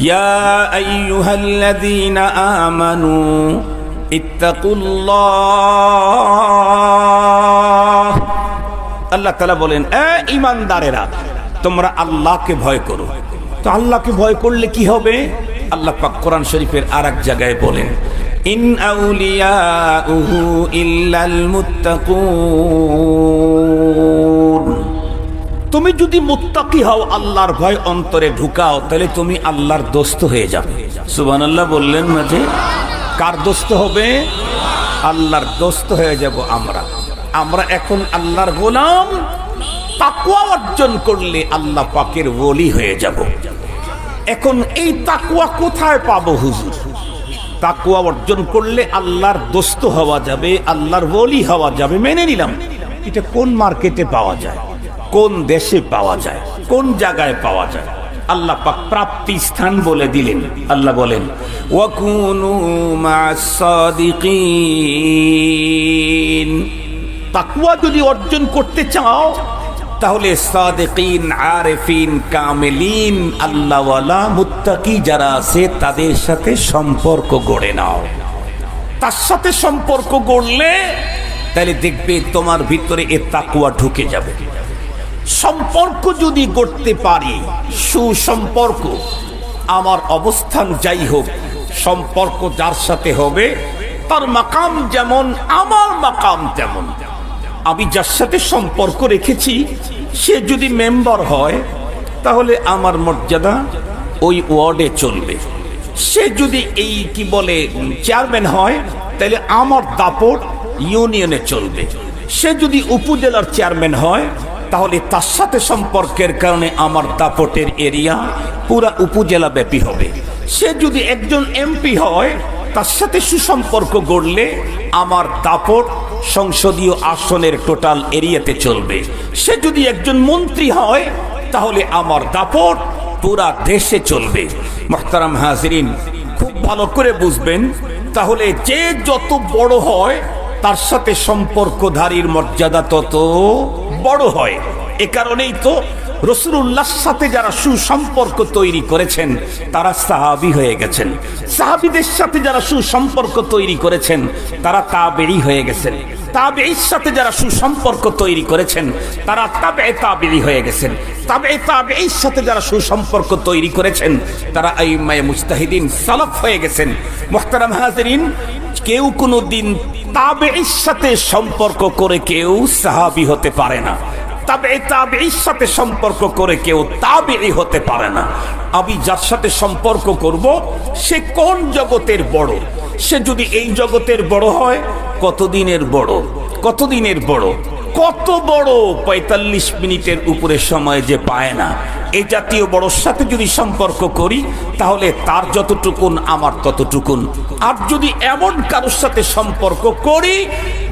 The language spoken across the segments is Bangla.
يا أيها الذين آمنوا اتقوا الله আল্লাহ তালা বলেন এ ইমানদারেরা তোমরা আল্লাহকে ভয় করো তো আল্লাহকে ভয় করলে কি হবে আল্লাহ পাক কোরআন শরীফের আর এক জায়গায় বলেন ইন আউলিয়াউহু ইল্লাল মুত্তাকুন তুমি যদি মুত্তাকি হও আল্লাহর ভয় অন্তরে ঢুকাও তাহলে তুমি আল্লাহর দোস্ত হয়ে যাবে। সুবহানাল্লাহ বললেন না যে কার দোস্ত হবে? আল্লাহর দোস্ত হয়ে যাব আমরা। আমরা এখন আল্লাহর গোলাম। তাকুয়া অর্জন করলে আল্লাহ পাকের ওলি হয়ে যাব। এখন এই তাকুয়া কোথায় পাবো হুজুর? তাকুয়া অর্জন করলে আল্লাহর দোস্ত হওয়া যাবে আল্লাহর বলি হওয়া যাবে। মেনে নিলাম। এটা কোন মার্কেটে পাওয়া যায়? কোন দেশে পাওয়া যায়, কোন জায়গায় পাওয়া যায়? আল্লাহ পাক প্রাপ্তি স্থান বলে দিলেন। আল্লাহ বলেন, ওয়াকুনু সাদিকিন। তাকুয়া যদি অর্জন করতে চাও, তাহলে সাদেকিন, আরেফিন, কামেলিন, আল্লাহওয়ালা, মুত্তাকি যারা আছে, তাদের সাথে সম্পর্ক গড়ে নাও। তার সাথে সম্পর্ক গড়লে, তাহলে দেখবে তোমার ভিতরে এ তাকুয়া ঢুকে যাবে। সম্পর্ক যদি গড়তে পারি, সুসম্পর্ক আমার অবস্থান যাই হোক, সম্পর্ক যার সাথে হবে, তার মাকাম যেমন, আমার মাকাম তেমন। আমি যার সাথে সম্পর্ক রেখেছি, সে যদি মেম্বার হয়, তাহলে আমার মর্যাদা ওই ওয়ার্ডে চলবে। সে যদি এই কি বলে, চেয়ারম্যান হয়, তাহলে আমার দাপট ইউনিয়নে চলবে। সে যদি উপজেলার চেয়ারম্যান হয় তাহলে তার সাথে সম্পর্কের কারণে আমার দাপটের এরিয়া পুরা উপজেলা ব্যাপী হবে। সে যদি একজন এমপি হয়, তার সাথে সুসম্পর্ক গড়লে আমার দাপট সংসদীয় আসনের টোটাল এরিয়াতে চলবে। সে যদি একজন মন্ত্রী হয়, তাহলে আমার দাপট পুরা দেশে চলবে। মোহতারাম হাজরিন, খুব ভালো করে বুঝবেন। তাহলে যে যত বড় হয় তার সাথে সম্পর্কধারীর মর্যাদা তত বড় হয়। এ কারণেই তো রসুল্লাহর সাথে যারা সুসম্পর্ক তৈরি করেছেন, তারা সাহাবি হয়ে গেছেন। সাহাবিদের সাথে যারা সুসম্পর্ক তৈরি করেছেন, তারা তাবেরি হয়ে গেছেন। তাবেইর সাথে যারা সুসম্পর্ক তৈরি করেছেন, তারা তাবে তাবেরি হয়ে গেছেন। তাবে তাবেইর সাথে যারা সুসম্পর্ক তৈরি করেছেন, তারা আইমায়ে মুস্তাহিদিন সালাফ হয়ে গেছেন। মোহতারাম হাজরিন, কেউ কোনো দিন তাবেইর সাথে সম্পর্ক করে কেউ সাহাবি হতে পারে না। তবে তাবেইর সাথে সম্পর্ক করে কেউ তাবেই হতে পারে না। আমি যার সাথে সম্পর্ক করব, সে কোন জগতের বড়? সে যদি এই জগতের বড় হয়, কতদিনের বড়? কতদিনের বড়? কত বড়? পঁয়তাল্লিশ মিনিটের উপরে সময় যে পায় না। এই জাতীয় বড়র সাথে যদি সম্পর্ক করি, তাহলে তার যতটুকুন, আমার ততটুকুন। আর যদি এমন কারোর সাথে সম্পর্ক করি,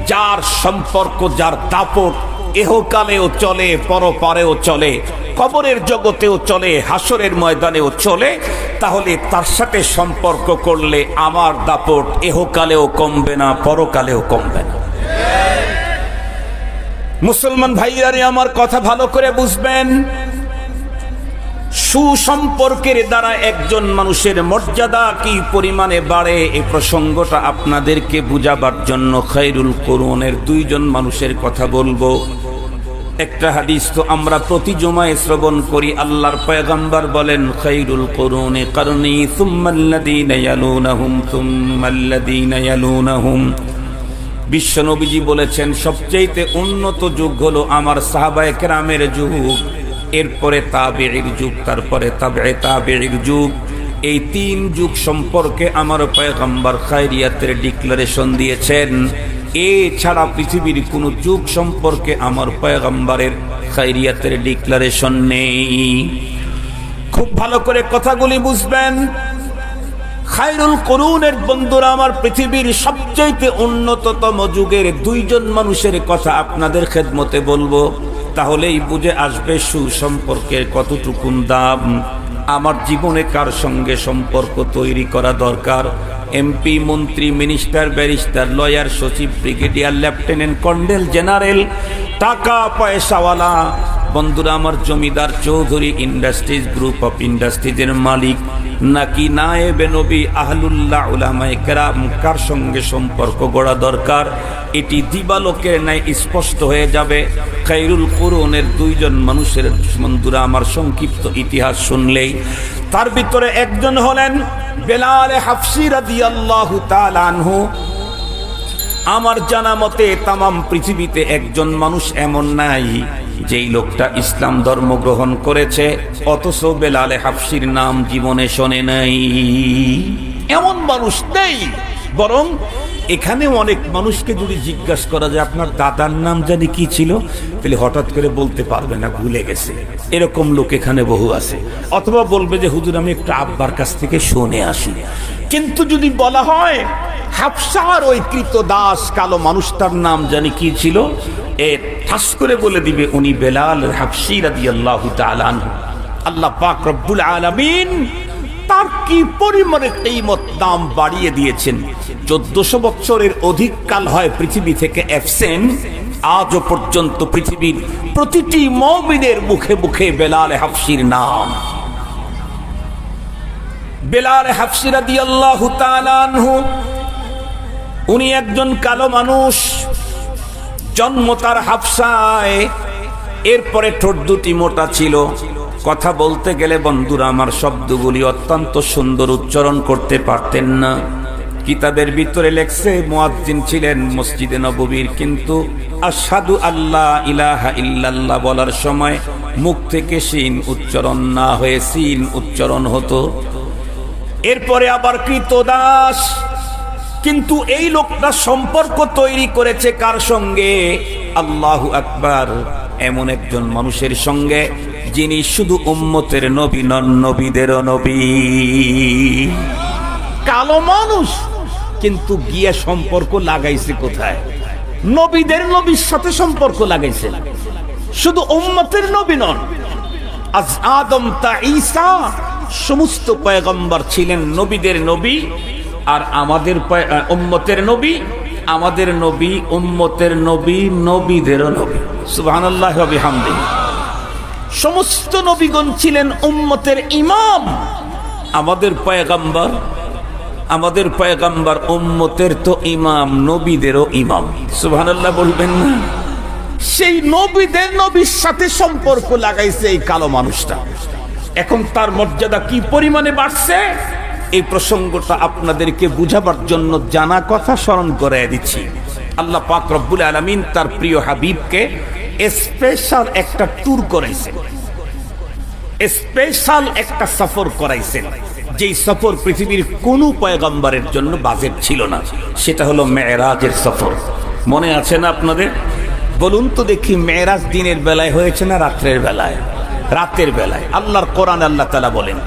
যার সম্পর্ক, যার দাপট এহকালেও চলে, পরপারেও চলে, কবরের জগতেও চলে, হাসরের ময়দানেও চলে, তাহলে তার সাথে সম্পর্ক করলে আমার দাপট এহকালেও কমবে না, পরকালেও কমবে না। মুসলমান ভাইয়ারে, আমার কথা ভালো করে বুঝবেন। সুসম্পর্কের দ্বারা একজন মানুষের মর্যাদা কি পরিমাণে বাড়ে এই প্রসঙ্গটা আপনাদেরকে বুঝাবার জন্য খৈরুল করুনের দুইজন মানুষের কথা বলব। একটা হাদিস তো আমরা প্রতি জমায় শ্রবণ করি, আল্লাহর পয়গম্বর বলেন খৈরুল করুনে কারণী সুম্মাল্লাদিনা ইয়ালুনাহুম সুম্মাল্লাদিনা ইয়ালুনাহুম। বিশ্বনবীজি বলেছেন সবচেয়েতে উন্নত যুগ হলো আমার সাহাবায়ে কেরামের যুগ। এরপরে তাবেঈর যুগ, তারপরে তাবে তাবেঈর যুগ। এই তিন যুগ সম্পর্কে আমার পয়গম্বর খায়রিয়াতের ডিক্লারেশন দিয়েছেন। এছাড়া পৃথিবীর কোনো যুগ সম্পর্কে আমার পয়গম্বরের খায়রিয়াতের ডিক্লারেশন নেই। খুব ভালো করে কথাগুলি বুঝবেন। খায়রুল করুনের বন্ধুরা, আমার পৃথিবীর সবচাইতে উন্নততম যুগের দুইজন মানুষের কথা আপনাদের খেদমতে বলব। তাহলেই বুঝে আসবে সুসম্পর্কের কতটুকুন দাম। আমার জীবনে কার সঙ্গে সম্পর্ক তৈরি করা দরকার? এমপি, মন্ত্রী, মিনিস্টার, ব্যারিস্টার, লয়ার, সচিব, ব্রিগেডিয়ার, লেফটেন্যান্ট, কর্নেল, জেনারেল টাকা পয়সাওয়ালা বন্ধুরা, আমার জমিদার চৌধুরী ইন্ডাস্ট্রিজ গ্রুপ অফ ইন্ডাস্ট্রিজের মালিক নাকি নায়েবে নবী আহলুল্লাহ উলামায়ে কেরাম, কার সঙ্গে সম্পর্ক গড়া দরকার? এটি দিবালোকের ন্যায় স্পষ্ট হয়ে যাবে। খাইরুল কুরুনের দুইজন মানুষের বন্ধুরা, আমার সংক্ষিপ্ত ইতিহাস শুনলেই। তার ভিতরে একজন হলেন বেলালে হাফসি রাদিয়াল্লাহু তাআলা আনহু। আমার জানা মতে, তামাম পৃথিবীতে একজন মানুষ এমন নাই। যেই লোকটা ইসলাম ধর্ম গ্রহণ করেছে, অথচ বেলালে হাফসির নাম জীবনে শোনে নাই। এমন মানুষ নেই, বরং এখানে অনেক মানুষকে যদি জিজ্ঞাসা করা যায়, আপনার দাদার নাম জানি কি ছিল? তাহলে হঠাৎ করে বলতে পারবে না, ভুলে গেছে। এরকম লোক এখানে বহু আছে। অথবা বলবে যে, হুজুর, আমি একটু আব্বার কাছ থেকে শুনে আসি। কিন্তু যদি বলা হয়, হাফসার ওই কৃত দাস, কালো মানুষটার নাম জানি কি ছিল? এ ঠাস করে বলে দিবে, উনি বেলাল হাফসি রাদিয়াল্লাহু তাআলা আনহু। আল্লাহ পাক রব্বুল আলামিন তার কি পরিমাণে কিমত দাম বাড়িয়ে দিয়েছেন? চোদ্দশো বছরের অধিক কাল হয় পৃথিবী থেকে অ্যাবসেন্ট। আজও পর্যন্ত পৃথিবীর প্রতিটি মমিনের মুখে মুখে বেলাল হাফসির নাম। বেলাল হাফসিরা দিয়াল্লাহু উনি একজন কালো মানুষ, জন্ম তার হাফসায়, এরপরে ঠোঁট দুটি মোটা ছিল। কথা বলতে গেলে বন্ধুরা, আমার শব্দগুলি অত্যন্ত সুন্দর উচ্চারণ করতে পারতেন না। কিতাবের ভিতরে লেখছে, মুয়াজ্জিন ছিলেন মসজিদে নববীর, কিন্তু আসাদু আল্লাহ ইলাহা ইল্লাল্লাহ বলার সময় মুখ থেকে সিন উচ্চারণ না হয়ে সিন উচ্চারণ হতো। এরপরে আবার কৃতদাস, কিন্তু এই লোকটা সম্পর্ক তৈরি করেছে কার সঙ্গে? আল্লাহু আকবার। এমন একজন মানুষের সঙ্গে যিনি শুধু উম্মতের নবী, নন নবীদেরও নবী। কালো মানুষ, কিন্তু গিয়ে সম্পর্ক লাগাইছে কোথায়? নবীদের নবীর সাথে সম্পর্ক লাগাইছে। শুধু উম্মতের নবী নন, আজ আদম তা ঈসা সমস্ত পয়গম্বর ছিলেন নবীদের নবী, আর আমাদের উম্মতের নবী, আমাদের নবী, উম্মতের নবী, নবীদেরও নবী। সুবহানাল্লাহ ওয়া বিহামদিহি। সমস্ত নবীগণ ছিলেন উম্মতের ইমাম। আমাদের পয়গাম্বর আমাদের পয়গাম্বর উম্মতের তো ইমাম নবীদেরও ইমাম। সুবহানাল্লাহ বলবেন না? সেই নবীদের নবীর সাথে সম্পর্ক লাগাইছে এই কালো মানুষটা। এখন তার মর্যাদা কি পরিমাণে বাড়ছে? এই প্রসঙ্গটা আপনাদেরকে বুঝাবার জন্য জানা কথা স্মরণ করে দিচ্ছি। আল্লাহ পাক রব্বুল আলমিন তার প্রিয় হাবিবকে স্পেশাল একটা ট্যুর করাইছেন। স্পেশাল একটা সফর করাইছেন, যেই সফর পৃথিবীর কোনো পয়গম্বরের জন্য বাজেট ছিল না। সেটা হলো মেয়েরাজের সফর। মনে আছে না আপনাদের? বলুন তো দেখি মেয়েরাজ দিনের বেলায় হয়েছে না রাত্রের বেলায়? রাতের বেলায়। আল্লাহর কোরআন আল্লাহ তালা বলেন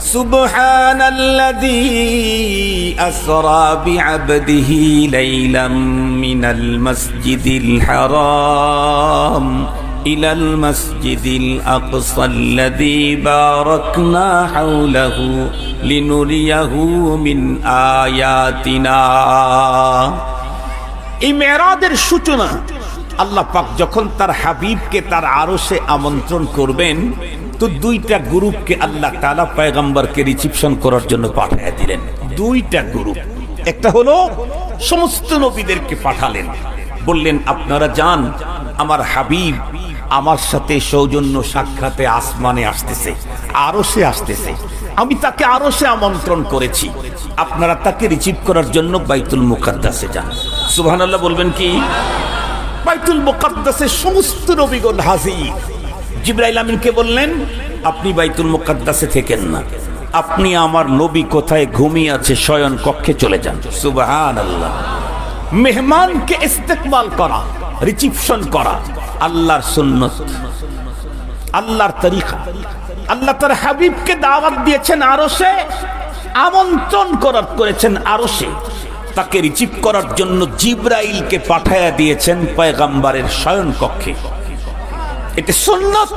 سبحان الذي أسرى بعبده ليلا من المسجد الحرام إلى المسجد الأقصى الذي باركنا حوله لنريه من آياتنا এই মেয়েরাদের সূচনা আল্লাহ পাক যখন তার হাবিবকে তার আরশে আমন্ত্রণ করবেন তো দুইটা গ্রুপকে আল্লাহ তালা পয়গম্বরকে রিসিপশন করার জন্য পাঠিয়ে দিলেন। দুইটা গ্রুপ। একটা হলো সমস্ত নবীদেরকে পাঠালেন। বললেন, আপনারা যান, আমার হাবিব আমার সাথে সৌজন্য সাক্ষাতে আসমানে আসতেছে আরও সে আসতেছে। আমি তাকে আরও সে আমন্ত্রণ করেছি। আপনারা তাকে রিসিভ করার জন্য বাইতুল মুকাদ্দাসে যান। সুবহানাল্লাহ বলবেন কি? বাইতুল মুকাদ্দাসে সমস্ত নবীগণ হাজির। জিব্রাইল আমিনকে বললেন, আপনি বাইতুল মুকাদ্দাসে থেকেন না। আপনি আমার নবী কোথায় ঘুমিয়ে আছে শয়ন কক্ষে চলে যান। সুবহানাল্লাহ। মেহমানকে ইস্তেকবাল করা, রিসিপশন করা, আল্লাহর সুন্নত, আল্লাহর তরিকা। আল্লাহ তার হাবিবকে দাওয়াত দিয়েছেন আরও সে আমন্ত্রণ করার করেছেন আরও সে তাকে রিসিভ করার জন্য জিব্রাইলকে পাঠায়া দিয়েছেন পয়গাম্বারের শয়ন কক্ষে। এটা সুন্নত।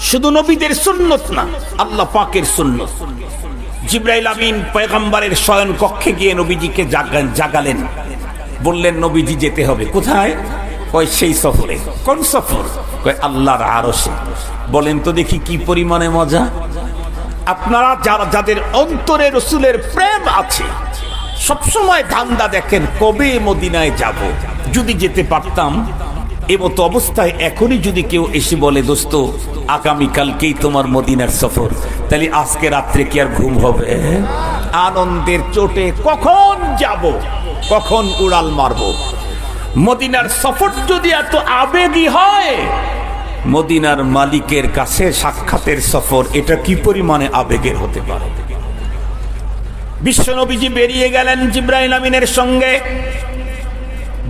শুধু নবীদের সুন্নত না, আল্লাহ পাকের সুন্নত। জিব্রাইল আমিন পয়গাম্বারের শয়ন কক্ষে গিয়ে নবীজিকে জাগা- জাগালেন। বললেন, নবীজি যেতে হবে। কোথায়? কয়, সেই সফরে। কোন সফর? কয়, আল্লাহর আরশে। বলেন, তো দেখি কি পরিমাণে মজা। আপনারা যারা, যাদের অন্তরে রসুলের প্রেম আছে, সবসময় ধান্দা দেখেন কবে মদিনায় যাব। যদি যেতে পারতাম এমতো অবস্থায় এখনই যদি কেউ এসে বলে, দোস্ত, আগামীকালকেই তোমার মদিনার সফর, তাহলে আজকে রাত্রে কি আর ঘুম হবে? আনন্দের চোটে কখন যাব? কখন উড়াল মারব? মদিনার সফর যদি এত আবেগী হয়, মদিনার মালিকের কাছে সাক্ষাতের সফর, এটা কি পরিমাণে আবেগের হতে পারে? বিশ্বনবীজি বেরিয়ে গেলেন জিব্রাইল আমিনের সঙ্গে।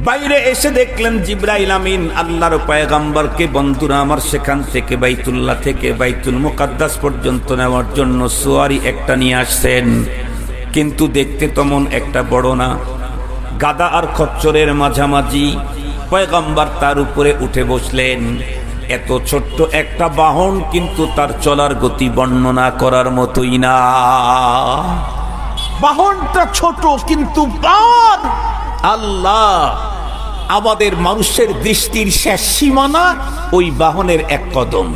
বাইরে এসে দেখলেন জিব্রাইল আমিন, আল্লাহর পয়গাম্বরকে বন্ধুরা আমার সেখান থেকে, বাইতুল্লাহ থেকে, বাইতুল মুকাদ্দাস পর্যন্ত নেওয়ার জন্য সোয়ারি একটা নিয়ে আসছেন। কিন্তু দেখতে তেমন একটা বড় না। গাদা আর খচ্চরের মাঝামাঝি। পয়গাম্বার তার উপরে উঠে বসলেন। এত ছোট্ট একটা বাহন কিন্তু তার চলার গতি বর্ণনা করার মতোই না। বাহনটা ছোট কিন্তু পার আল্লাহ! আমাদের মানুষের দৃষ্টির শেষ সীমানা ওই বাহনের এক কদম।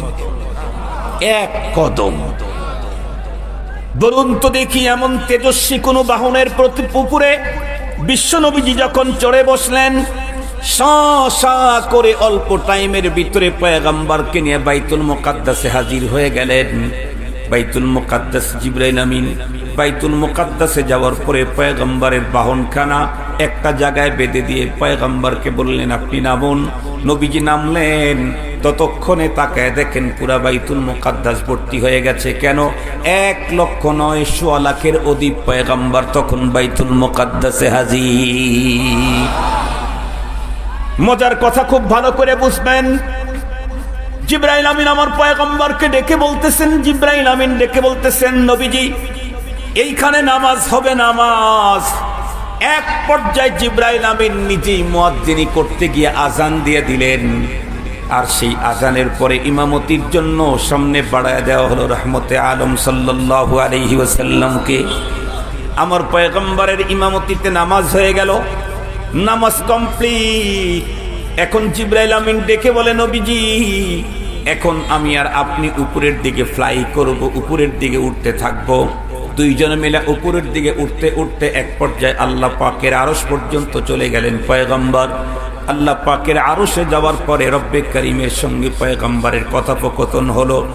এক কদম। বলুন তো দেখি এমন তেজস্বী কোনো বাহনের প্রতি পুকুরে বিশ্বনবীজি যখন চড়ে বসলেন করে অল্প টাইমের ভিতরে পয়গাম্বারকে নিয়ে বাইতুল মোকাদ্দাসে হাজির হয়ে গেলেন। বাইতুল মোকাদ্দাস জিব্রাইল আমিন। বাইতুল মোকাদ্দাসে যাওয়ার পরে পয়গম্বরের বাহনখানা একটা জায়গায় বেঁধে দিয়ে পয়গম্বরকে বললেন, আপনি নামুন। নবীজি নামলেন। ততক্ষণে তাকায় দেখেন পুরা বাইতুল মোকাদ্দাস ভর্তি হয়ে গেছে। কেন? এক লক্ষ নয় সোয়া লাখের অধিক পয়গম্বর তখন বাইতুল মোকাদ্দাসে হাজির। মজার কথা খুব ভালো করে বুঝবেন জিব্রাইল আমিন আমার পয়গম্বরকে ডেকে বলতেছেন, জিব্রাইল আমিন ডেকে বলতেছেন, নবীজি, এইখানে নামাজ হবে নামাজ। এক পর্যায়ে জিব্রাইল আমিন নিজেই মুয়াজ্জিনি করতে গিয়ে আজান দিয়ে দিলেন। আর সেই আজানের পরে ইমামতির জন্য সামনে বাড়ায় দেওয়া হলো রহমতে আলম সাল্লাল্লাহু আলাইহি ওয়াসাল্লামকে। আমার পয়গম্বরের ইমামতিতে নামাজ হয়ে গেল। নামাজ কমপ্লিট। এখন জিব্রাইল আমিন ডেকে বলে, নবীজি এখন আমি আর আপনি উপরের দিকে ফ্লাই করব, উপরের দিকে উঠতে থাকব। দুইজন মিলে উপরের দিকে উঠতে উঠতে এক পর্যায়ে আল্লাহ পাকের আরস পর্যন্ত চলে গেলেন পয়গম্বর। আল্লাহ পাকের আরসে যাওয়ার পরে রব্বে করিমের সঙ্গে পয়গম্বরের কথোপকথন হলো।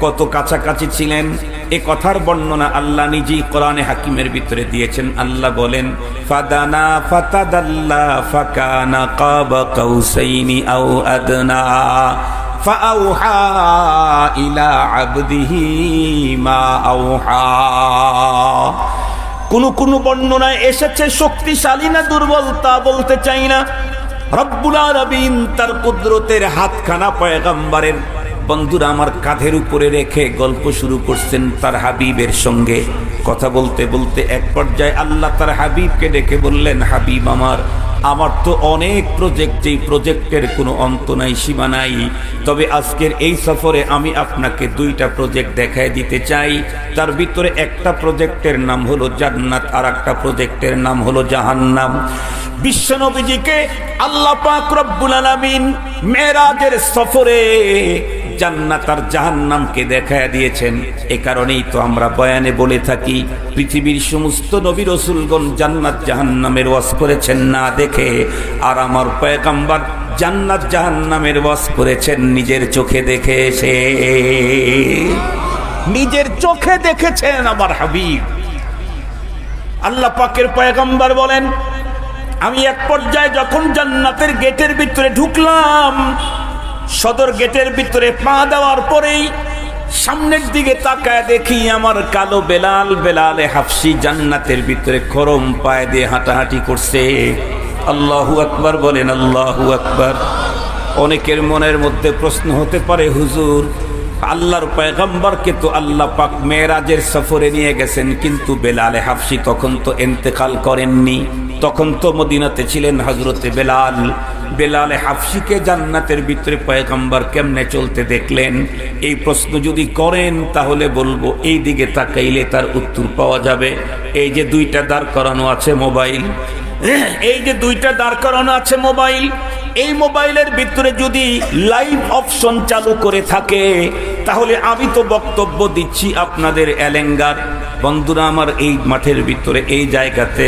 কত কাছাকাছি ছিলেন? এ কথার বর্ণনা আল্লাহ নিজেই কোরআনে হাকিমের ভিতরে দিয়েছেন। আল্লাহ বলেন, ফাদানা ফাতাদাল্লা ফাকানা কাবা কাউসাইনি আও আদনা। فأوحى إلى عبده ما أوحى কোন কোন বর্ণনায় এসেছে শক্তিশালী না দুর্বল তা বলতে চাই না রব্বুল আলামিন তার কুদরতের হাতখানা পয়গম্বরের বন্ধুরা আমার কাঁধের উপরে রেখে গল্প শুরু করছেন তার হাবিবের সঙ্গে কথা বলতে বলতে এক পর্যায়ে আল্লাহ তার হাবিবকে ডেকে বললেন হাবিব আমার আমার তো অনেক প্রজেক্ট যেই প্রজেক্টের কোনো অন্ত নাই, সীমা নাই। তবে আজকের এই সফরে আমি আপনাকে দুইটা প্রজেক্ট দেখায় দিতে চাই। তার ভিতরে একটা প্রজেক্টের নাম হলো জান্নাত, আর একটা প্রজেক্টের নাম হলো জাহান্নাম। বিশ্বনবীজিকে আল্লাহ পাক রব্বুল আলামিন মেরাজের সফরে জান্নাত আর জাহান্নামকে দেখায় দিয়েছেন। এ কারণেই তো আমরা বয়ানে বলে থাকি, পৃথিবীর সমস্ত নবী রসুলগণ জান্নাত জাহান্নামের ওয়াজ করেছেন না দেখে, আর আমার পয়গাম্বার জান্নাত জাহান্নামের ওয়াজ করেছেন নিজের চোখে দেখে এসে। নিজের চোখে দেখেছেন আমার হাবিব। আল্লাহ পাকের পয়গাম্বার বলেন, আমি এক পর্যায়ে যখন জান্নাতের গেটের ভিতরে ঢুকলাম সদর গেটের ভিতরে পা দেওয়ার পরেই সামনের দিকে তাকায় দেখি আমার কালো বেলাল বেলালে হাফসি জান্নাতের ভিতরে খরম পায়ে দিয়ে হাঁটাহাঁটি করছে। আল্লাহু আকবর বলেন, আল্লাহু আকবর। অনেকের মনের মধ্যে প্রশ্ন হতে পারে, হুজুর আল্লাহর পয়গম্বরকে তো আল্লাহ পাক মেয়েরাজের সফরে নিয়ে গেছেন, কিন্তু বেলালে হাফসি তখন তো এন্তেকাল করেননি। তখন তো মদিনাতে ছিলেন হজরতে বেলাল। বেলালে হাফসিকে জান্নাতের ভিতরে পয়গম্বর কেমনে চলতে দেখলেন? এই প্রশ্ন যদি করেন, তাহলে বলব এই দিকে তাকাইলে তার উত্তর পাওয়া যাবে। এই যে দুইটা দাঁড় করানো আছে মোবাইল, এই যে দুইটা দাঁড় করানো আছে মোবাইল এই মোবাইলের ভিতরে যদি লাইভ অপশন চালু করে থাকে, তাহলে আমি তো বক্তব্য দিচ্ছি আপনাদের এলেঙ্গার বন্ধুরা, আমার এই মাঠের ভিতরে, এই জায়গাতে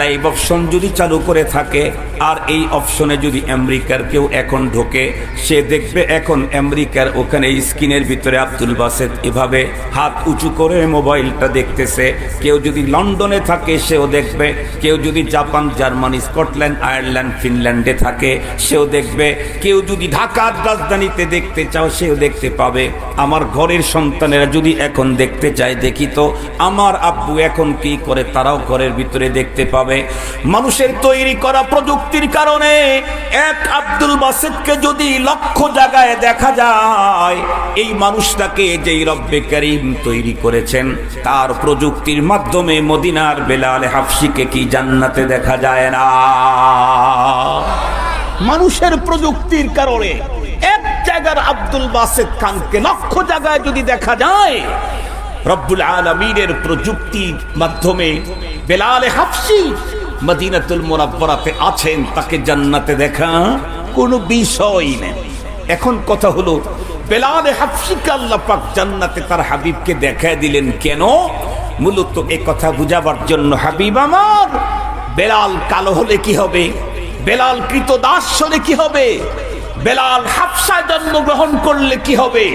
লাইভ অপশন যদি চালু করে থাকে, আর এই অপশনে যদি আমেরিকার কেউ এখন ঢোকে, সে দেখবে এখন আমেরিকার ওখানে স্ক্রিনের ভিতরে আব্দুল বাসেদ এভাবে হাত উঁচু করে মোবাইলটা দেখতেছে। কেউ যদি লন্ডনে থাকে, সেও দেখবে। কেউ যদি জাপান, জার্মানি, স্কটল্যান্ড, আয়ারল্যান্ড, ফিনল্যান্ডে থাকে সেও দেখবে। কেউ যদি ঢাকার রাজধানীতে দেখতে চাও, সেও দেখতে পাবে। আমার ঘরের সন্তানেরা যদি এখন দেখতে চায়, দেখি তো, আমার আব্বু এখন কি করে, তারাও ঘরের ভিতরে দেখতে পাবে। মানুষের তৈরি করা প্রযুক্তির কারণে এক আব্দুল বাসেদকে যদি লক্ষ জায়গায় দেখা যায়, এই মানুষটাকে যেই রব্বে করিম তৈরি করেছেন, তার প্রযুক্তির মাধ্যমে মদিনার বেলাল হাফসিকে কি জান্নাতে দেখা যায় না? মানুষের প্রযুক্তির কারণে এক জায়গার আব্দুল বাসেদ খানকে লক্ষ জায়গায় যদি দেখা যায়, রব্বুল আলমিনের প্রযুক্তির মাধ্যমে বেলালে হাফসি মদিনাতুল মোরাব্বরাতে আছেন, তাকে জান্নাতে দেখা কোনো বিষয় নেই। এখন কথা হলো, বেলালে হাফসিকে আল্লাহ পাক জান্নাতে তার হাবিবকে দেখায় দিলেন কেন? মূলত এ কথা বুঝাবার জন্য হাবিব আমার। বেলাল কালো হলে কি হবে? বেলাল কৃত দাস হলে কি হবে? বেলাল হাফসায় জন্মগ্রহণ করলে কি হবে?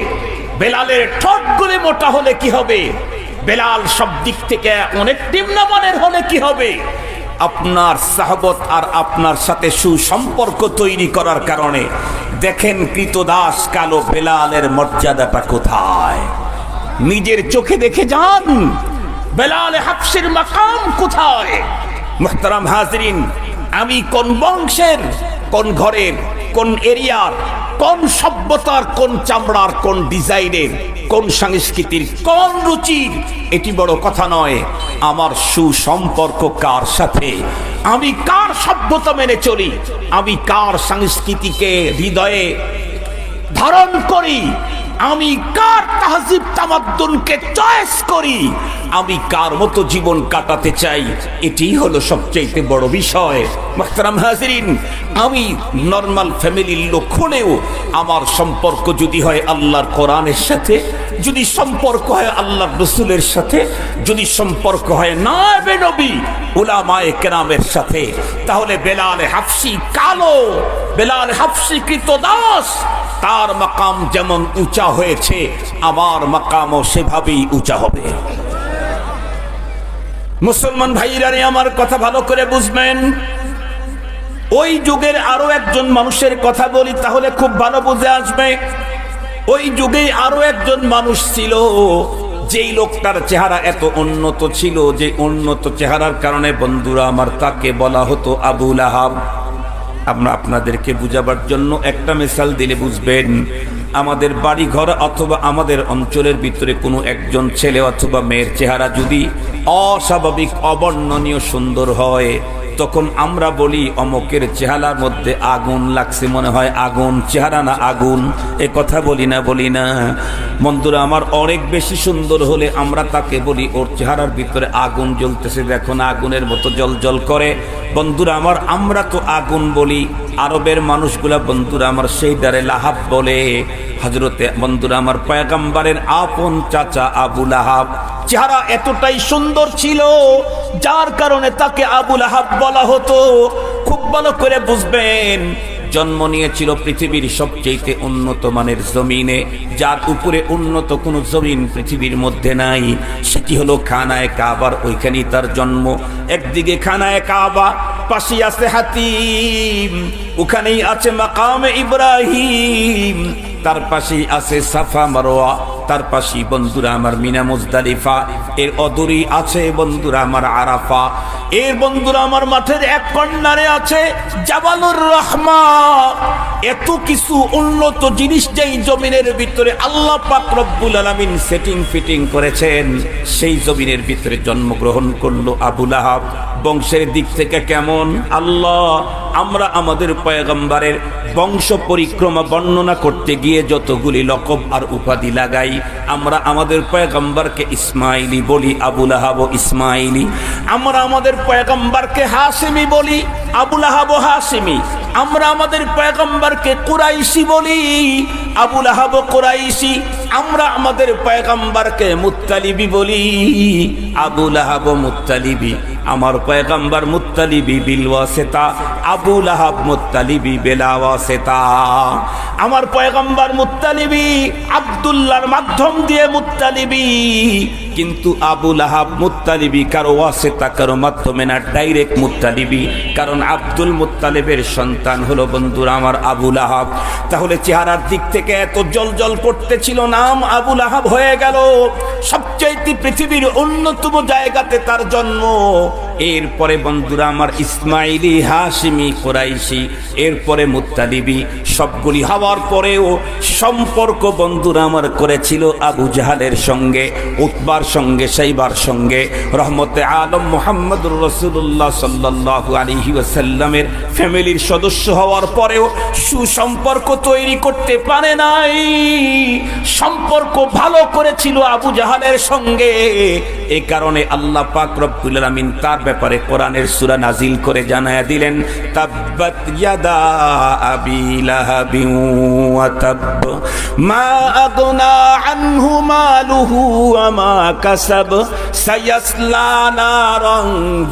বেলালের ঠোঁট গুলি মোটা হলে কি হবে? বেলাল সব দিক থেকে অনেক নিম্নমানের হলে কি হবে? আপনার সাহবত আর আপনার সাথে সুসম্পর্ক তৈরি করার কারণে দেখেন কৃতদাস কালো বেলালের মর্যাদাটা কোথায়? নিজের চোখে দেখে যান। বেলাল হাফসির মাকাম কোথায়? মোহতারাম হাজরিন আমি কোন বংশের, কোন ঘরের, কোন এরিয়ার, কোন সভ্যতার, কোন চামড়ার, কোন ডিজাইনের, কোন সংস্কৃতির, কোন রুচির? এটি বড় কথা নয়। আমার সুসম্পর্ক কার সাথে? আমি কার সভ্যতা মেনে চলি? আমি কার সংস্কৃতিকে হৃদয়ে ধারণ করি? আমি কার তাহজিব তামাদ্দুনকে চয়েস করি? আমি কার মতো জীবন কাটাতে চাই? এটি হলো সবচেয়ে বড় বিষয়। মাহতারাম হাজরিন, আমি নর্মাল ফ্যামিলির লোক হলেও আমার সম্পর্ক যদি হয় আল্লাহর কোরআনের সাথে, যদি সম্পর্ক হয় আল্লাহর রসুলের সাথে, যদি সম্পর্ক হয় না নবী, উলামায়ে কেরামের সাথে, তাহলে বেলাল হাফসি কালো, বেলাল হাফসি কৃত দাস, তার মাকাম যেমন উঁচা হয়েছে, আমার মাকামও সেভাবেই উঁচা হবে। মুসলমান ভাইরারে আমার কথা ভালো করে বুঝবেন। ওই যুগের আরও একজন মানুষের কথা বলি, তাহলে খুব ভালো বুঝে আসবে। ওই যুগে আরও একজন মানুষ ছিল, যেই লোকটার চেহারা এত উন্নত ছিল, যে উন্নত চেহারার কারণে বন্ধুরা আমার তাকে বলা হতো আবুল আহাব আমরা আপনাদেরকে বুঝাবার জন্য একটা মিসাল দিলে বুঝবেন আমাদের বাড়ি ঘর অথবা আমাদের অঞ্চলের ভিতরে কোনো একজন ছেলে অথবা মেয়ের চেহারা যদি অস্বাভাবিক, অবর্ণনীয়, সুন্দর হয় তখন আমরা বলি, অমকের চেহারার মধ্যে আগুন লাগছে মনে হয়, আগুন, চেহারা না আগুন? এ কথা বলি না বলি না। বন্ধুরা, আমার অনেক বেশি সুন্দর হলে আমরা তাকে বলি, ওর চেহারার ভিতরে আগুন জ্বলতেছে দেখুন আগুনের মতো জল জল করে। বন্ধুরা, আমার আমরা তো আগুন বলি, আরবের মানুষগুলা বন্ধুরা আমার সেই দ্বারে লাহাব বলে। হজরতে বন্ধুরা, আমার পয়গাম্বারের আপন চাচা আবু আহাব চেহারা এতটাই সুন্দর ছিল, যার কারণে তাকে আবুল আহাব বলা হতো, খুব ভালো করে বুঝবেন, জন্ম নিয়েছিল পৃথিবীর সবচেয়ে উন্নত মানের জমিনে, যার উপরে উন্নত কোনো জমিন পৃথিবীর মধ্যে নাই, সেটি হলো খানায় কাবার, ওইখানেই তার জন্ম। একদিকে খানায় কাবা পাশে আছে হাতিম, ওখানেই আছে মাকামে ইব্রাহিম, তার পাশেই আছে সাফা মারোয়া তার পাশেই বন্ধুরা আমার মিনা মুজদালিফা, এর অদূরই আছে বন্ধুরা আমার আরাফা। এর বন্ধুরা আমার মাঠের এক কন্যারে আছে জাবালুর রহমা এত কিছু উন্নত জিনিস যেই জমিনের ভিতরে আল্লাহ পাক রব্বুল আলামিন সেটিং ফিটিং করেছেন, সেই জমিনের ভিতরে জন্মগ্রহণ করল আবুল আহাব বংশের দিক থেকে কেমন? আল্লাহ, আমরা আমাদের পয়গম্বরের বংশ পরিক্রমা বর্ণনা করতে গিয়ে যতগুলি লকব আর উপাধি লাগাই আমরা আমাদের পয়গম্বরকে ইসমাইলি বলি আবুল আহাব ইসমাইলি। আমরা আমাদের পয়গম্বরকে হাসিমি বলি আবুল আহাব হাসিমি। আমরা আমাদের পয়গম্বরকে কুরাইশি বলি আবুল আহাব কুরাইশি। আমরা আমাদের পয়গম্বরকে মুত্তালিবি বলি আবুল আহাব মুত্তালিবি। আমার পয়গম্বর মুতালিবি বিল সেতা আবুল আহাব মুতালিবি বেলা সেতা আমার পয়গম্বর মুতালিবি আবদুল্লার মাধ্যম দিয়ে মুত্তালিবি। কিন্তু আবুল আহাব মুত্তালিবি কারও ওয়াসিতা, কারও মাধ্যমে না, ডাইরেক্ট মুত্তালিবি। কারণ আব্দুল মুত্তালিবের সন্তান হলো বন্ধুরা আমার আবুল আহাব তাহলে চেহারার দিক থেকে এত জল জল করতেছিল, নাম আবুল আহাব হয়ে গেল। সবচাইতে পৃথিবীর অন্যতম জায়গাতে তার জন্ম। এরপরে বন্ধুরা আমার ইসমাইলি হাসিমি কোরাইশি, এরপরে মুত্তালিবি, সবগুলি হওয়ার পরেও সম্পর্ক বন্ধুরা আমার করেছিল আবু জাহালের সঙ্গে। উতবার সঙ্গে, সেইবার সঙ্গে রহমতে আলম মোহাম্মদুর রসুল্লাহ সাল্লাহ আলহি ওয়াসাল্লামের ফ্যামিলির সদস্য হওয়ার পরেও সুসম্পর্ক তৈরি করতে পারে নাই। সম্পর্ক ভালো করেছিল আবু জাহালের সঙ্গে। এ কারণে আল্লাহ পাক রব্বুল আলামিন তার ব্যাপারে কোরআনের সূরা নাজিল করে জানায়া দিলেন, তাব্বাত ইয়াদা আবি লাহাবিন ওয়া মা আগনা আনহু মালুহু كسب سيصلى نارا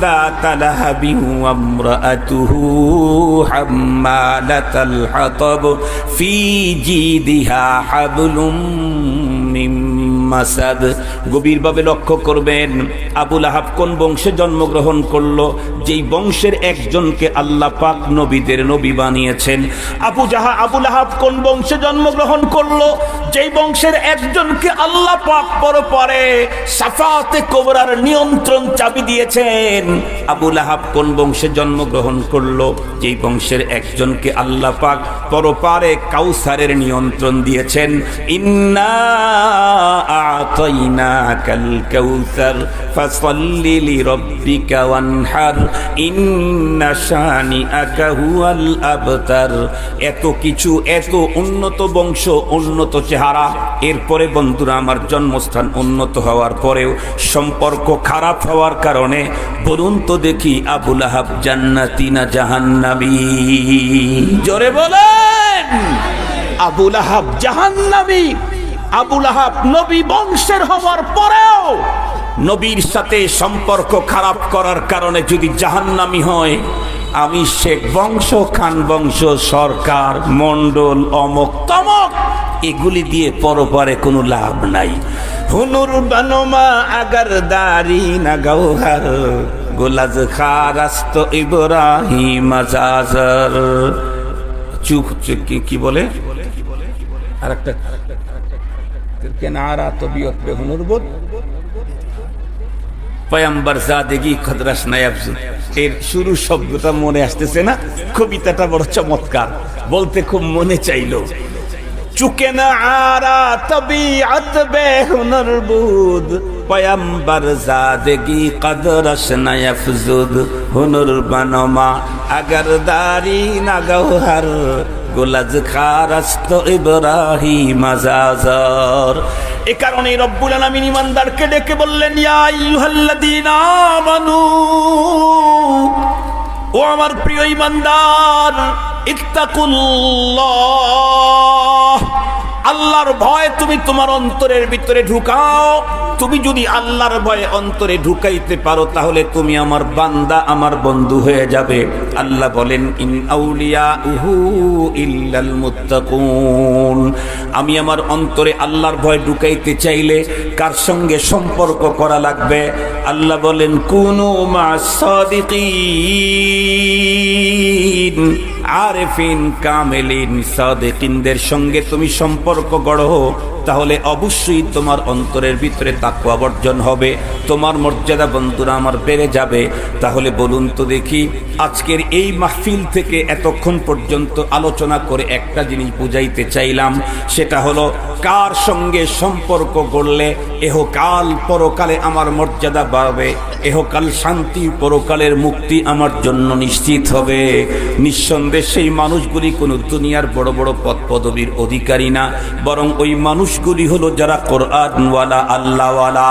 ذات لهب وامرأته حمالة الحطب في جيدها حبل মাসাদ। গভীরভাবে লক্ষ্য করবেন আবুল আহাব কোন বংশে জন্মগ্রহণ করল? যেই বংশের একজনকে আল্লাহ পাক নবীদের নবী বানিয়েছেন। আবু জাহা আবুল আহাব কোন বংশে জন্মগ্রহণ করল? যেই বংশের একজনকে আল্লাহ পাক পর পরে সাফাতে কোবরার নিয়ন্ত্রণ চাবি দিয়েছেন। আবুল আহাব কোন বংশে জন্মগ্রহণ করল? যেই বংশের একজনকে আল্লাহ পাক পরপারে কাউসারের নিয়ন্ত্রণ দিয়েছেন। ইন্না আতাইনাকাল কাউসার, ফাসাল্লি লিরাব্বিকা ওয়ানহার, ইন্না শানিআকা আবতার। এত কিছু, এত উন্নত বংশ, উন্নত চেহারা। এরপরে বন্ধুরা, আমার জন্মস্থান উন্নত হওয়ার পরেও সম্পর্ক খারাপ হওয়ার কারণে বলুন তো দেখি আবুল আহাব জান্নাতি না জাহান্নাবী জোরে বলেন! আবুল আহাব জাহান্নাবী আবুল আহাব নবী বংশের হওয়ার পরেও নবীর সাথে সম্পর্ক খারাপ করার কারণে যদি জাহান্নামি হয়, আমি শেখ বংশ খান বংশ, সরকার মন্ডল অমক, তমক, এগুলি দিয়ে পরপারে কোনো লাভ নাই। হুনুর বানমা আগার দারি না গৌহার গোলাজ খারাস্ত ইব্রাহিম চুপ কি বলে? আর একটা জাদেগি খদরাস এর শুরু শব্দটা মনে আসতেছে না? কবিতাটা বড় চমৎকার। বলতে খুব মনে চাইল। চুকে না আরা তবিয়ত বে হুনুরবুদ পয়াম্বার জাদেগি কদরস নায়াফজুদ হুনুর বানমা, আগার দারি না গৌহার গোলাজ খারাস্ত ইব্রাহিম আজাজর। এ কারণে রব্বুল আলামিন ইমানদারকে ডেকে বললেন, ইয়া আইয়ুহাল্লাযীনা আমানু, ও আমার প্রিয় ইমানদার ইত্তাকুল্লাহ। আল্লাহর ভয় তুমি তোমার অন্তরের ভিতরে ঢুকাও। তুমি যদি আল্লাহর ভয়ে অন্তরে ঢুকাইতে পারো, তাহলে তুমি আমার বান্দা, আমার বন্ধু হয়ে যাবে। আল্লাহ বলেন, ইন আউলিয়া উহু ইল্লাল মুত্তাকুন। আমি আমার অন্তরে আল্লাহর ভয় ঢুকাইতে চাইলে কার সঙ্গে সম্পর্ক করা লাগবে? আল্লাহ বলেন, কুনু সাদিকিন। আরেফিন, কামেলিন, সাদেকিনদের সঙ্গে তুমি সম্পর্ক গড়, তাহলে অবশ্যই তোমার অন্তরের ভিতরে তাকুয়া বর্জন হবে, তোমার মর্যাদা বন্ধুরা আমার বেড়ে যাবে। তাহলে বলুন তো দেখি, আজকের এই মাহফিল থেকে এতক্ষণ পর্যন্ত আলোচনা করে একটা জিনিস বুঝাইতে চাইলাম, সেটা হলো, কার সঙ্গে সম্পর্ক গড়লে এহকাল পরকালে আমার মর্যাদা বাড়বে। এহকাল শান্তি, পরকালের মুক্তি আমার জন্য নিশ্চিত হবে। নিঃসন্দেহ সেই মানুষগুলি কোনো দুনিয়ার বড় বড় পদ পদবীর অধিকারী না, বরং ওই মানুষগুলি হলো যারা কোরআনওয়ালা, আল্লাহওয়ালা।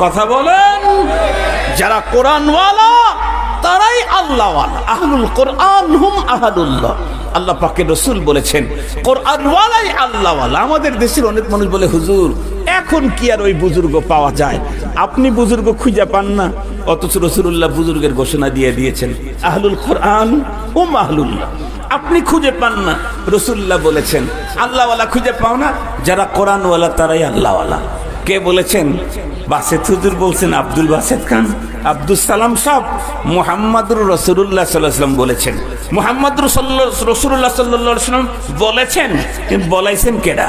কথা বলেন? যারা কোরআনওয়ালা তারাই আল্লাহওয়ালা, আহলুল কোরআন হুম আহাদুল্লাহ। আল্লাহ পাকে রসুল বলেছেন, কোরআনওয়ালাই আল্লাহওয়ালা, আমাদের দেশের অনেক মানুষ বলে, হুজুর, এখন কি আর ওই বুজুর্গ পাওয়া যায়? আপনি বুজুর্গ খুঁজে পান না। অথচ রসুল্লাহ বুজুর্গের ঘোষণা দিয়ে দিয়েছেন, আহলুল কোরআন ও মাহলুল্লাহ আপনি খুঁজে পান না রসুল্লাহ বলেছেন, আল্লাহওয়ালা খুঁজে পাও না, যারা কোরআনওয়ালা তারাই আল্লাহওয়ালা। কে বলেছেন? বাসেদ হুজুর বলছেন আব্দুল বাসেদ খান। আব্দুল সালাম সাহ মোহাম্মদুর রসুল্লাহ সাল্লাম বলেছেন। মোহাম্মদ রসুল্লাহ সাল্লাম বলেছেন বলাইছেন কেডা?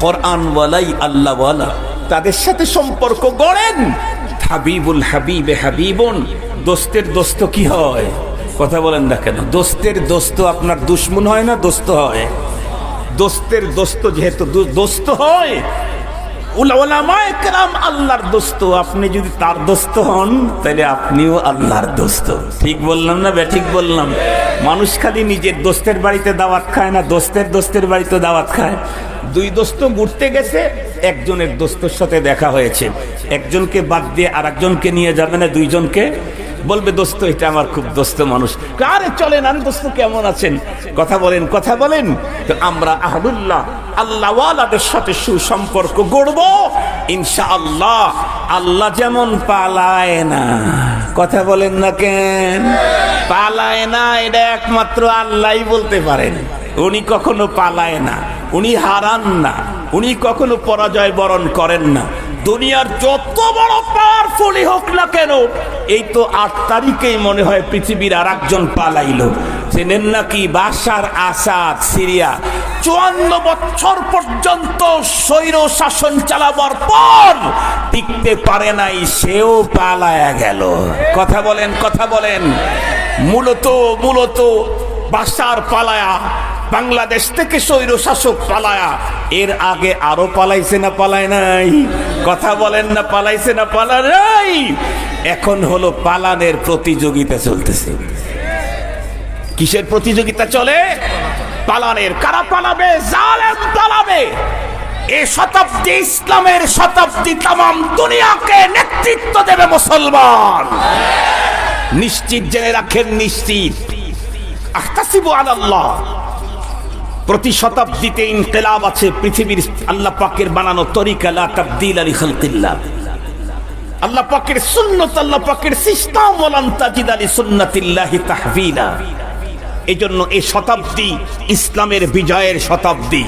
কোরআনওয়ালাই আল্লাহওয়ালা তাদের সাথে সম্পর্ক গড়েন। হাবিবুল হাবিবে হাবিবন দোস্তের দোস্ত কি হয়? কথা বলেন না কেন। দোস্তের দোস্ত আপনার দুশ্মন হয় না দোস্ত হয়? দোস্তের দোস্ত যেহেতু দোস্ত হয় আল্লাহর দোস্ত, আপনি যদি তার দোস্ত হন, তাহলে আপনিও দোস্ত। ঠিক বললাম না ঠিক বললাম? মানুষ খালি নিজের দোস্তের বাড়িতে দাওয়াত খায় না, দোস্তের দোস্তের বাড়িতে দাওয়াত খায়। দুই দোস্ত ঘুরতে গেছে, একজনের দোস্তর সাথে দেখা হয়েছে। একজনকে বাদ দিয়ে আর নিয়ে যাবে না, দুইজনকে? বলবে, দোস্ত, এটা আমার খুব দোস্ত মানুষ। কারে চলেন, আরে, দোস্ত, কেমন আছেন? কথা বলেন কথা বলেন। তো আমরা আহদুল্লাহ আল্লাহওয়ালাদের সাথে সুসম্পর্ক গড়ব। ইনশা আল্লাহ আল্লাহ যেমন পালায় না, কথা বলেন না কেন? পালায় না, এটা একমাত্র আল্লাহই বলতে পারেন। উনি কখনো পালায় না, উনি হারান না, উনি কখনো পরাজয় বরণ করেন না। দুনিয়ার যত বড় পাওয়ারফুলই হোক না কেন, এই তো আট তারিখেই মনে হয় পৃথিবীর আর একজন পালাইল। চেনেন নাকি বাসার আসাদ সিরিয়া? চুয়ান্ন বছর পর্যন্ত স্বৈর শাসন চালাবার পর টিকতে পারে নাই, সেও পালায়া গেল। কথা বলেন কথা বলেন। মূলত মূলত বাসার পালায়া বাংলাদেশ থেকে স্বৈর শাসক পালায়া। এর আগে আরও পালাইছে না পালায় নাই? কথা বলেন না, পালাইছে না পালা নাই? এখন হলো পালানের প্রতিযোগিতা চলতেছে। কিসের প্রতিযোগিতা চলে? পালানের। কারা পালাবে? জালেম পালাবে। এ শতাব্দী ইসলামের শতাব্দী তাম দুনিয়াকে নেতৃত্ব দেবে মুসলমান। নিশ্চিত জেনে রাখেন, নিশ্চিত। আলাল্লাহ। প্রতি শতাব্দীতে ইনকেলাব আছে পৃথিবীর আল্লাহ পাকের বানানো তরিকা, লা তাবদিল আলী খালকিল্লাহ। আল্লাহ পাকের সুন্নত, আল্লাহ পাকের সিস্তাম ওয়ালান তাজিদ আলী সুন্নাতিল্লাহি তাহবিলা। এই জন্য এই শতাব্দী ইসলামের বিজয়ের শতাব্দী।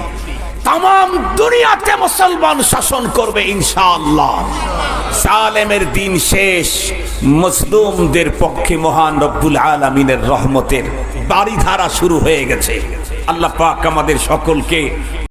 তাম দুনিয়াতে মুসলমান শাসন করবে ইনশাআল্লাহ। সালেমের দিন শেষ মুসলুমদের পক্ষে মহান রব্বুল আলমিনের রহমতের বাড়িধারা শুরু হয়ে গেছে। আল্লাহ পাক আমাদের সকলকে